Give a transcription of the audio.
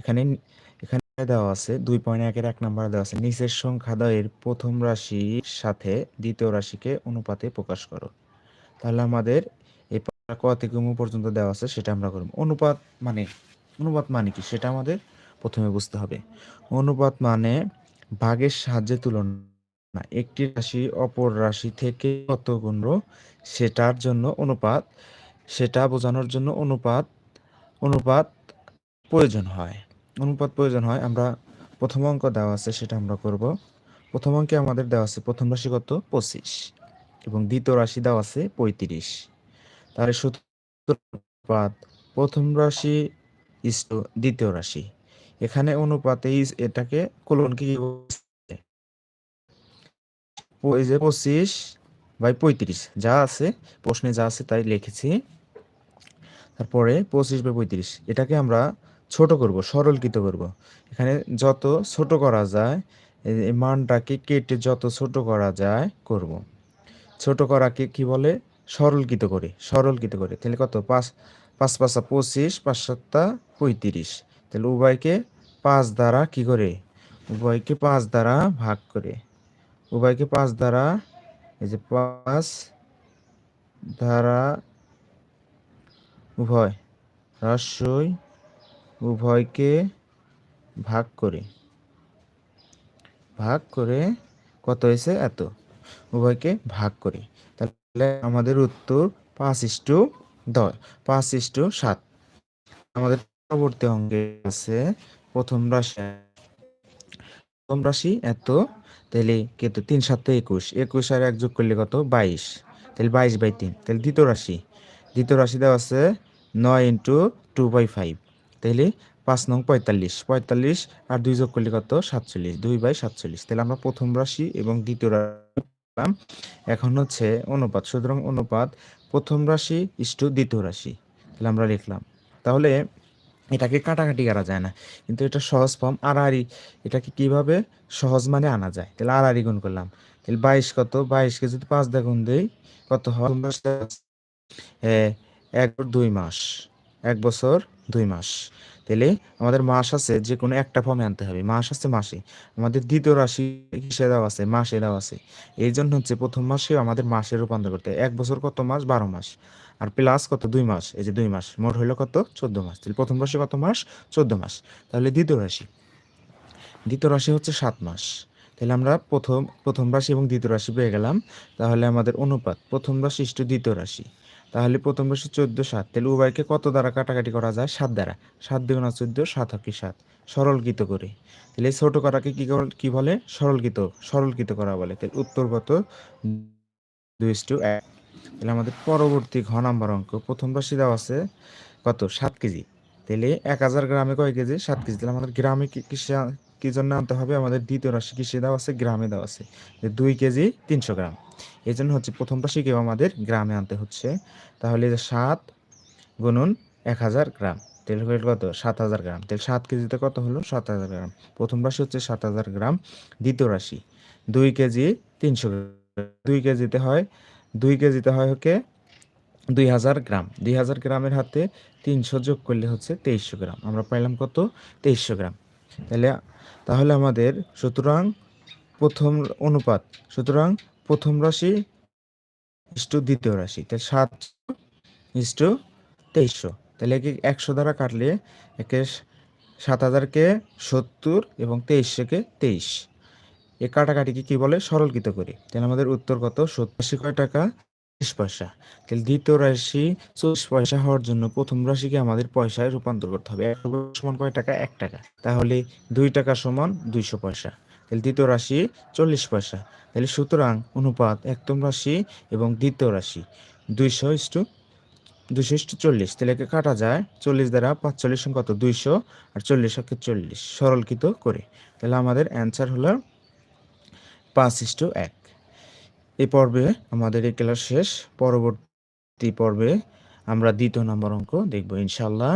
এখানে এখানে দেওয়া আছে, দুই পয়েন্ট একের এক নাম্বার দেওয়া আছে, নিচের সংখ্যা দ্বয়ের প্রথম রাশির সাথে দ্বিতীয় রাশিকে অনুপাতে প্রকাশ করো। তাহলে আমাদের এই পারা ক থেকে পর্যন্ত দেওয়া আছে, সেটা আমরা করব। অনুপাত মানে অনুপাত মানে কি সেটা আমাদের প্রথমে বুঝতে হবে। অনুপাত মানে ভাগের সাহায্যে তুলনা, একটি রাশি অপর রাশি থেকে কত গুণ সেটার জন্য অনুপাত, সেটা বোঝানোর জন্য অনুপাত অনুপাত প্রয়োজন হয়, অনুপাত প্রয়োজন হয়, আমরা প্রথম অঙ্ক দেওয়া আছে, সেটা আমরা করব। প্রথম অঙ্কে আমাদের দেওয়া আছে প্রথম রাশি কত পঁচিশ এবং দ্বিতীয় রাশি দেওয়া আছে পঁয়ত্রিশ। তাহলে অনুপাত প্রথম রাশি দ্বিতীয় রাশি। এখানে অনুপাতে এটাকে কোলন কি বলছে? প- এই যে পঁচিশ বাই পঁয়ত্রিশ, যা আছে, প্রশ্নে যা আছে তাই লিখেছি। তারপরে পঁচিশ বাই পঁয়ত্রিশ, এটাকে আমরা ছোট করব, সরলকৃত করব। এখানে যত ছোট করা যায়, এই মানটাকে কেটে যত ছোট করা যায় করব। ছোট করাকে কি বলে? সরলকৃত করে সরলকৃত করে। তাহলে কত? পাঁচ পাঁচ পাঁচা পঁচিশ, পাঁচ সাতটা পঁয়ত্রিশ। তাহলে উভয়কে পাঁচ দ্বারা কি করে? উভয়কে পাঁচ দ্বারা ভাগ করে। উভয়কে পাঁচ দ্বারা, এই যে পাঁচ দ্বারা উভয় হ্রস্বই উভয়কে ভাগ করে। ভাগ করে কত হয়েছে? এত। উভয়কে ভাগ করে। তাহলে আমাদের উত্তর পাঁচ ইস্টু দশ, পাঁচ ইস্টু সাত। আমাদের পরবর্তী অঙ্গে আছে প্রথম রাশি। প্রথম রাশি এত, তাহলে কিন্তু তিন, সাতে একুশ। একুশ আর এক যোগ করলে কত? বাইশ। তাহলে বাইশ বাই তিন। তাহলে দ্বিতীয় রাশি। দ্বিতীয় রাশি দেওয়া আছে নয় ইন্টু টু বাই ফাইভ। তাহলে পাঁচ নং পঁয়তাল্লিশ। পঁয়তাল্লিশ আর দুই যোগ করলে কত? সাতচল্লিশ। দুই বাই সাতচল্লিশ। তাহলে আমরা প্রথম রাশি এবং দ্বিতীয় রাশি এখন হচ্ছে অনুপাত। সুতরাং অনুপাত প্রথম রাশি ইস্টু দ্বিতীয় রাশি। তাহলে আমরা লিখলাম। তাহলে এটাকে কাটাকাটি করা যায় না। কিন্তু এটা সহজ ফর্ম আর আড়াআড়ি। এটাকে কীভাবে? সহজ মানে আনা যায়। তাহলে আর আড়াআড়ি গুণ করলাম। তাহলে বাইশ কত? বাইশকে যদি পাঁচ দিয়ে গুণ দেই, কত হয়? এক দুই মাস। এক বছর দুই মাস। তাহলে আমাদের মাস আছে যে কোনো একটা ফর্মে আনতে হবে। মাস আছে মাসে। আমাদের দ্বিতীয় রাশি কিসে দেওয়া আছে? মাসে দেওয়া আছে। এই জন্য হচ্ছে প্রথম মাসে আমাদের মাসে রূপান্তর করতে। এক বছর কত মাস? বারো মাস। আর প্লাস কত? দুই মাস। এই যে দুই মাস। মোট হইল কত? চোদ্দ মাস। তাহলে প্রথম রাশি কত মাস? চোদ্দ মাস। তাহলে দ্বিতীয় রাশি। দ্বিতীয় রাশি হচ্ছে সাত মাস। তাহলে আমরা প্রথম প্রথম রাশি এবং দ্বিতীয় রাশি পেয়ে গেলাম। তাহলে আমাদের অনুপাত। প্রথম রাশি ইষ্ট দ্বিতীয় রাশি। তাহলে প্রথম রাশি চোদ্দ সাত। তাহলে উভয়কে কত দ্বারা কাটাকাটি করা যায়? সাত দ্বারা। সাত দুগুণা চোদ্দ, সাত হকি সাত। সরলকৃত করে। তাহলে ছোট করাকে কি কি বলে? সরলকৃত সরলকৃত করা বলে। তাহলে উত্তর কত? দুই ইস্টু এক। তাহলে আমাদের পরবর্তী ঘ নাম্বার অঙ্ক, প্রথম রাশি দেওয়া আছে কত? সাত কেজি। তাহলে এক হাজার গ্রামে কয় কেজি? সাত কেজি। তাহলে আমাদের গ্রামে কি কিসে আ- কি জন্য আনতে হবে? আমাদের দ্বিতীয় রাশি কিসে দেওয়া আছে? গ্রামে দেওয়া আছে। যে দুই কেজি তিনশো গ্রাম। এই জন্য হচ্ছে প্রথম রাশিকেও আমাদের গ্রামে আনতে হচ্ছে। তাহলে যে সাত গুণন এক হাজার গ্রাম। তেল হয়ে কত? সাত হাজার গ্রাম। তাহলে সাত কেজিতে কত হলো? সাত হাজার গ্রাম। প্রথম রাশি হচ্ছে সাত হাজার গ্রাম। দ্বিতীয় রাশি দুই কেজি তিনশো দুই কেজিতে হয়, দুই কেজিতে হয় হচ্ছে দুই হাজার গ্রাম। দুই হাজার গ্রামের হাতে তিনশো যোগ করলে হচ্ছে তেইশশো গ্রাম। আমরা পাইলাম কত? তেইশশো গ্রাম। তাহলে তাহলে আমাদের সুতরাং প্রথম অনুপাত, সুতরাং প্রথম রাশি ইস্টু দ্বিতীয় রাশি, তাহলে সাত ইস্টু তেইশশো তাহলে একে একশো দ্বারা কাটলে একে সাত হাজারকে সত্তর এবং তেইশশোকে তেইশ। এ কাটাকাটিকে কী বলে? সরলকৃত করি। তাহলে আমাদের উত্তর কত? সত্তর। কয় টাকা? চল্লিশ পয়সা তাহলে দ্বিতীয় রাশি চল্লিশ পয়সা হওয়ার জন্য প্রথম রাশিকে আমাদের পয়সায় রূপান্তর করতে হবে। এক সমান কয় টাকা? এক টাকা। তাহলে দুই টাকা সমান দুইশো পয়সা। তাহলে দ্বিতীয় রাশি চল্লিশ পয়সা। তাহলে সুতরাং অনুপাত একতম রাশি এবং দ্বিতীয় রাশি দুইশো ইস্টু দুইশো ইস্টু চল্লিশ। তাহলে একে কাটা যায় চল্লিশ দ্বারা পাঁচচল্লিশ কত? দুইশো আর চল্লিশ হচ্ছে চল্লিশ। সরলকৃত করে। তাহলে আমাদের অ্যান্সার হলো পাঁচ ইস্টু এক। এই পর্বে আমাদের এই ক্লাস শেষ। পরবর্তী পর্বে আমরা দ্বিতীয় নম্বর অঙ্ক দেখব ইনশাল্লাহ